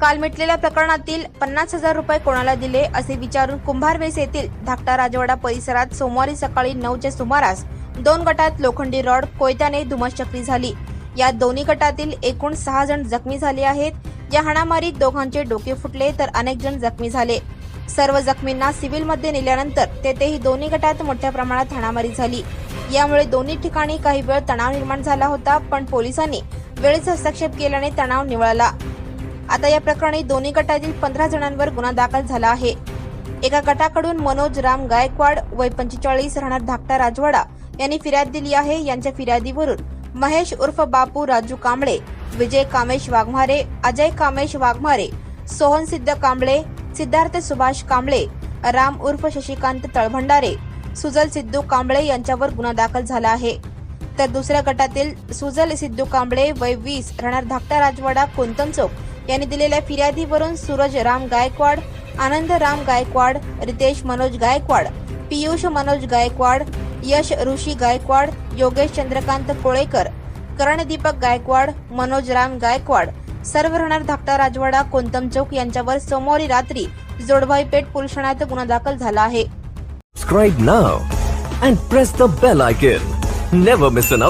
काल मिटलेल्या प्रकरणातील पन्नास हजार रुपये कोणाला दिले असे विचारून कुंभारवेस येथील धाकटा राजवाडा परिसरात सोमवारी सकाळी नऊच्या सुमारास दोन गटात लोखंडी रॉड कोयत्याने धुमश्चक्री झाली. या दोन्ही गटातील एकूण सहा जण जखमी झाले आहेत. या हाणामारीत दोघांचे डोके फुटले तर अनेक जण जखमी झाले. सर्व जखमींना सिव्हिलमध्ये नेल्यानंतर तेथेही दोन्ही गटात मोठ्या प्रमाणात हाणामारी झाली. यामुळे दोन्ही ठिकाणी काही वेळ तणाव निर्माण झाला होता पण पोलिसांनी वेळेत हस्तक्षेप केल्याने तणाव निवळला. आता या प्रकरणी दोन्ही गटातील पंधरा जणांवर गुन्हा दाखल झाला आहे. एका गटाकडून मनोज राम गायकवाड वय पंचेचाळीस राहणार धाकटा राजवाडा यांनी फिर्याद दिली आहे. यांच्या फिर्यादीवरून महेश उर्फ बापू राजू कांबळे विजय कामेश वाघमारे अजय कामेश वाघमारे सोहन सिद्ध कांबळे सिद्धार्थ सुभाष कांबळे राम उर्फ शशिकांत तळभंडारे सुजल सिद्धू कांबळे यांच्यावर गुन्हा दाखल झाला आहे. तर दुसऱ्या गटातील सुजल सिद्धू कांबळे वय वीस राहणार धाकटा राजवाडा कोंतम चौक यांनी दिलेल्या फिर्यादीवरून सूरज राम गायकवाड आनंद राम गायकवाड रितेश मनोज गायकवाड पियुष मनोज गायकवाड यश ऋषी गायकवाड योगेश चंद्रकांत कोळेकर करण दीपक गायकवाड मनोज राम गायकवाड सर्व राहणार धाकटा राजवाडा कोंतम चौक यांच्यावर सोमवारी रात्री जोडभाई पेठ पोलीस ठाण्यात गुन्हा दाखल झाला आहे Subscribe now and press the bell icon. Never miss an.